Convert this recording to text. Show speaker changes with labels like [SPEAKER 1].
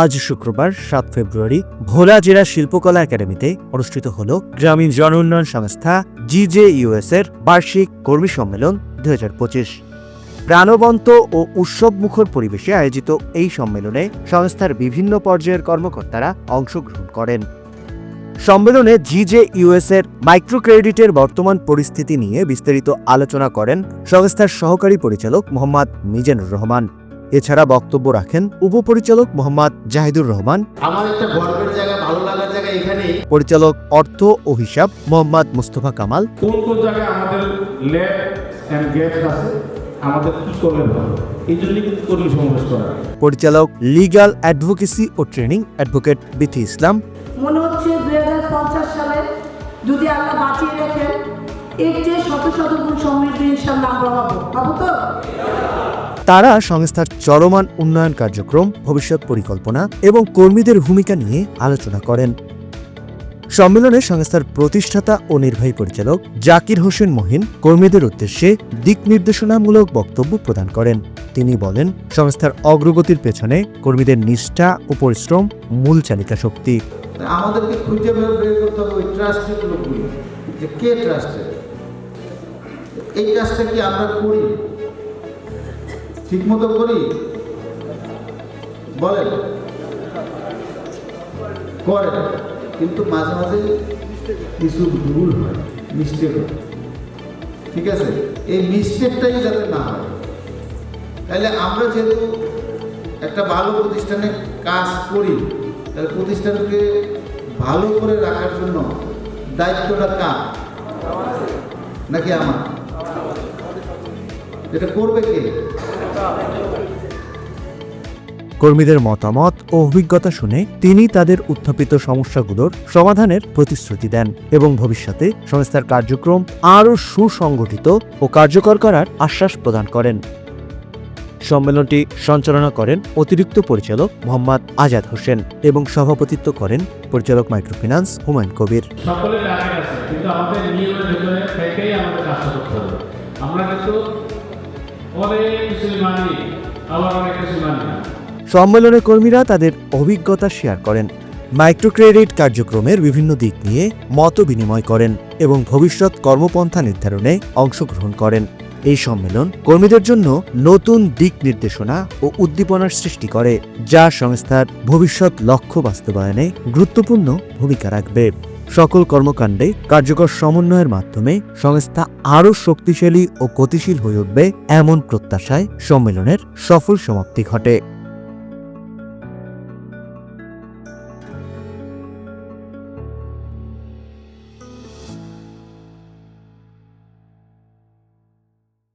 [SPEAKER 1] আজ শুক্রবার, সাত ফেব্রুয়ারি, ভোলা জেলা শিল্পকলা একাডেমিতে অনুষ্ঠিত হল গ্রামীণ জন উন্নয়ন সংস্থা জিজে ইউএস এর বার্ষিক কর্মী সম্মেলন দুই হাজার পঁচিশ। প্রাণবন্ত ও উৎসব মুখর পরিবেশে আয়োজিত এই সম্মেলনে সংস্থার বিভিন্ন পর্যায়ের কর্মকর্তারা অংশগ্রহণ করেন। সম্মেলনে জিজে ইউএস এর মাইক্রো ক্রেডিটের বর্তমান পরিস্থিতি নিয়ে বিস্তারিত আলোচনা করেন সংস্থার সহকারী পরিচালক মোহাম্মদ মিজানুর রহমান। এছাড়া বক্তব্য রাখেন উপপরিচালক মোহাম্মদ জাহিদুর রহমান।
[SPEAKER 2] আমার একটা গর্বের জায়গা ভালো লাগার জায়গা এখানেই।
[SPEAKER 1] পরিচালক অর্থ ও হিসাব মোহাম্মদ মুস্তফা কামাল।
[SPEAKER 3] কোন কোন জায়গায় আমাদের ল্যাব অ্যান্ড গ্যাস আছে আমাদের কি করলে ভালো? এই জন্য কিন্তু কর্মী সমাবেশ করা।
[SPEAKER 1] পরিচালক লিগ্যাল অ্যাডভোকেসি ও ট্রেনিং অ্যাডভোকেট বিথি ইসলাম।
[SPEAKER 4] মনে হচ্ছে দুই হাজার পঞ্চাশ সালে যদি আল্লাহ বাঁচিয়ে রাখেন এর চেয়ে শত শত গুণ সমৃদ্ধি ইনশাল্লাহ আমরা হব। হব তো?
[SPEAKER 1] তারা সংস্থার চলমান উন্নয়ন কার্যক্রম, ভবিষ্যৎ পরিকল্পনা এবং কর্মীদের ভূমিকা নিয়ে আলোচনা করেন। সম্মেলনে সংস্থার প্রতিষ্ঠাতা ও নির্বাহী পরিচালক জাকির হোসেন মহিন কর্মীদের উদ্দেশ্যে দিক নির্দেশনামূলক বক্তব্য প্রদান করেন। তিনি বলেন, সংস্থার অগ্রগতির পেছনে কর্মীদের নিষ্ঠা ও পরিশ্রম মূল চালিকা শক্তি।
[SPEAKER 2] আমাদেরকে খুঁজে বের করতে হবে ওই লোকগুলো, যে কে এই কাজটা কি আমরা করি? ঠিক মতো করি? বলেন। করেন কিন্তু মাঝে মাঝে কিছু ভুল হয় মিস্টেক হয়। ঠিক আছে? এই মিস্টেকটাই যাতে না হয়। তাহলে আমরা যেহেতু একটা ভালো প্রতিষ্ঠানে কাজ করি, তাহলে প্রতিষ্ঠানকে ভালো করে রাখার জন্য দায়িত্বটা কার? নাকি আমার? এটা করবে কে?
[SPEAKER 1] কর্মীদের মতামত ও অভিজ্ঞতা শুনে তিনি তাদের উত্থাপিত সমস্যাগুলোর সমাধানের প্রতিশ্রুতি দেন এবং ভবিষ্যতে সংস্থার কার্যক্রম আরও সুসংগঠিত ও কার্যকর করার আশ্বাস প্রদান করেন। সম্মেলনটি সঞ্চালনা করেন অতিরিক্ত পরিচালক মোহাম্মদ আজাদ হোসেন এবং সভাপতিত্ব করেন পরিচালক মাইক্রোফিন্যান্স হুমায়ুন কবির।
[SPEAKER 3] সকলের টার্গেট আছে কিন্তু আমাদের নিয়মের ভেতরে থেকেই আমাদের কাজটা করতে হবে। আমরা কিন্তু
[SPEAKER 1] সম্মেলনে কর্মীরা তাদের অভিজ্ঞতা শেয়ার করেন। মাইক্রোক্রেডিট কার্যক্রমের বিভিন্ন দিক নিয়ে মত বিনিময় করেন এবং ভবিষ্যৎ কর্মপন্থা নির্ধারণে অংশগ্রহণ করেন। এই সম্মেলন কর্মীদের জন্য নতুন দিক নির্দেশনা ও উদ্দীপনার সৃষ্টি করে, যা সংস্থার ভবিষ্যৎ লক্ষ্য বাস্তবায়নে গুরুত্বপূর্ণ ভূমিকা রাখবে। সকল কর্মকাণ্ডে কার্যকর সমন্বয়ের মাধ্যমে সংস্থা আরও শক্তিশালী ও গতিশীল হয়ে উঠবে এমন প্রত্যাশায় সম্মেলনের সফল সমাপ্তি ঘটে।